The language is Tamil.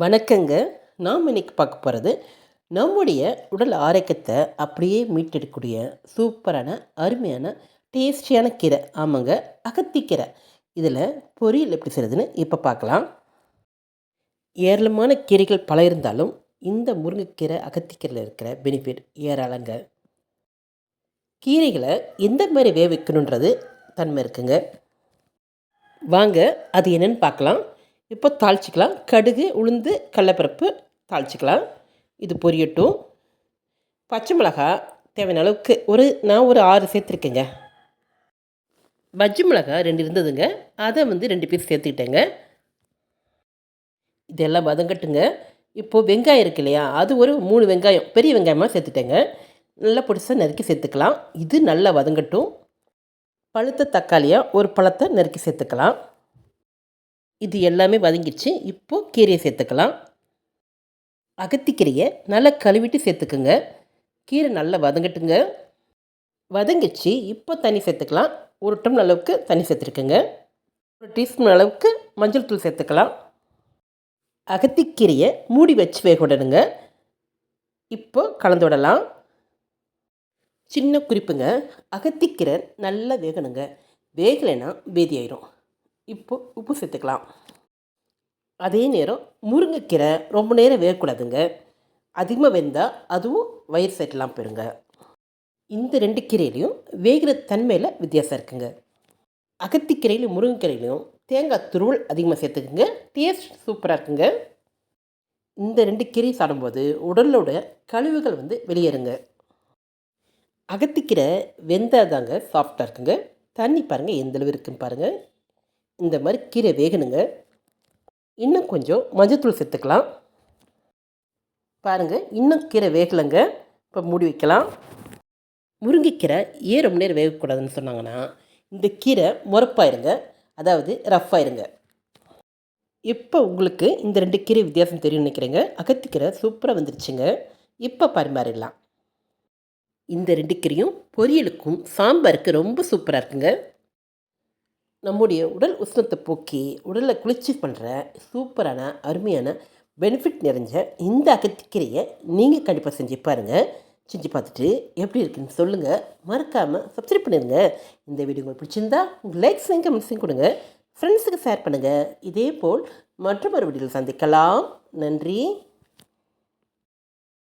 வணக்கங்க. நாம் இன்னைக்கு பார்க்க போகிறது நம்முடைய உடல் ஆரோக்கியத்தை அப்படியே மீட்டெடுக்கக்கூடிய சூப்பரான அருமையான டேஸ்டியான கீரை. ஆமாங்க அகத்திக்கீரை. இதில் பொரியல் எப்படி செய்கிறதுன்னு இப்போ பார்க்கலாம். ஏராளமான கீரைகள் பல இருந்தாலும் இந்த முருங்கைக்கீரை அகத்திக்கீரையில் இருக்கிற பெனிஃபிட் ஏராளங்க. கீரைகளை எந்த மாதிரி வேக வைக்கணுன்றது தன்மை இருக்குங்க. வாங்க அது என்னென்னு பார்க்கலாம். இப்போ தாளிச்சிக்கலாம். கடுகு உளுந்து கடலப்பருப்பு தாளிச்சிக்கலாம். இது பொரியட்டும். பச்சை மிளகா தேவையான அளவுக்கு ஒரு நான் ஒரு ஆறு சேர்த்துருக்கேங்க. பஜ்ஜி மிளகா ரெண்டு இருந்ததுங்க. அதை வந்து ரெண்டு பீஸ் சேர்த்துக்கிட்டேங்க. இதெல்லாம் வதங்கட்டுங்க. இப்போது வெங்காயம் இருக்கு இல்லையா? அது ஒரு மூணு வெங்காயம் பெரிய வெங்காயமாக சேர்த்துட்டேங்க. நல்லா பொடிசாக நறுக்கி சேர்த்துக்கலாம். இது நல்லா வதங்கட்டும். பழுத்த தக்காளியாக ஒரு பழத்தை நறுக்கி சேர்த்துக்கலாம். இது எல்லாமே வதங்கிடுச்சு. இப்போது கீரையை சேர்த்துக்கலாம். அகத்திக்கீரையை நல்லா கழுவிட்டு சேர்த்துக்குங்க. கீரை நல்லா வதங்கட்டுங்க. வதங்கிடுச்சு. இப்போ தண்ணி சேர்த்துக்கலாம். ஒரு டம்ளர் அளவுக்கு தண்ணி சேர்த்துருக்குங்க. ஒரு டீஸ்பூன் அளவுக்கு மஞ்சள் தூள் சேர்த்துக்கலாம். அகத்திக்கீரையை மூடி வச்சு வேக விடணுங்க. இப்போ கலந்து விடலாம். சின்ன குறிப்புங்க. அகத்திக்கீரை நல்லா வேகணுங்க. வேகலைன்னா பேதி ஆயிரும். இப்போ உப்பு சேர்த்துக்கலாம். அதே நேரம் முருங்கைக்கீரை ரொம்ப நேரம் வேகக்கூடாதுங்க. அதிகமாக வெந்தால் அதுவும் வயிறு சைட்லாம் போயிருங்க. இந்த ரெண்டு கீரையிலையும் வேகிற தன்மையில் வித்தியாசம் இருக்குங்க. அகத்திக்கீரையிலும் முருங்கைக்கீரையிலையும் தேங்காய் துருவல் அதிகமாக சேர்த்துக்குங்க. டேஸ்ட் சூப்பராக இருக்குங்க. இந்த ரெண்டு கீரை சாப்பிடும்போது உடலோட கழிவுகள் வந்து வெளியேறுங்க. அகத்திக்கீரை வெந்தால் தாங்க சாஃப்டாக இருக்குங்க. தண்ணி பாருங்கள் எந்தளவு இருக்குன்னு பாருங்கள் இந்த மாதிரி கீரை வேகணுங்க. இன்னும் கொஞ்சம் மஞ்சத்தூள் சேர்த்துக்கலாம். பாருங்கள் இன்னும் கீரை வேகலைங்க. இப்போ மூடி வைக்கலாம். முருங்கைக்கீரை ஏன் ரொம்ப நேரம் வேகக்கூடாதுன்னு சொன்னாங்கன்னா இந்த கீரை முறப்பாயிருங்க. அதாவது ரஃப்பாயிருங்க. இப்போ உங்களுக்கு இந்த ரெண்டு கீரை வித்தியாசம் தெரியும் நினைக்கிறேங்க. அகத்திக்கீரை சூப்பராக வந்துருச்சுங்க. இப்போ பரிமாறிடலாம். இந்த ரெண்டு கீரையும் பொரியலுக்கும் சாம்பாருக்கு ரொம்ப சூப்பராக இருக்குங்க. நம்முடைய உடல் உஷ்ணத்தை போக்கி உடலை குளிர்ச்சி பண்ணுற சூப்பரான அருமையான பெனிஃபிட் நிறைஞ்ச இந்த அகத்திக்கீரையை நீங்கள் கண்டிப்பாக செஞ்சு பாருங்கள் செஞ்சு பார்த்துட்டு எப்படி இருக்குன்னு சொல்லுங்கள் மறக்காமல் சப்ஸ்கிரைப் பண்ணிடுங்க. இந்த வீடியோ உங்களுக்கு பிடிச்சிருந்தா உங்கள் லைக்ஸ் எங்கே மிஸ்ஸிங் கொடுங்க. ஃப்ரெண்ட்ஸுக்கு ஷேர் பண்ணுங்கள் இதே போல் மற்றொரு வீடியோவில் சந்திக்கலாம். நன்றி.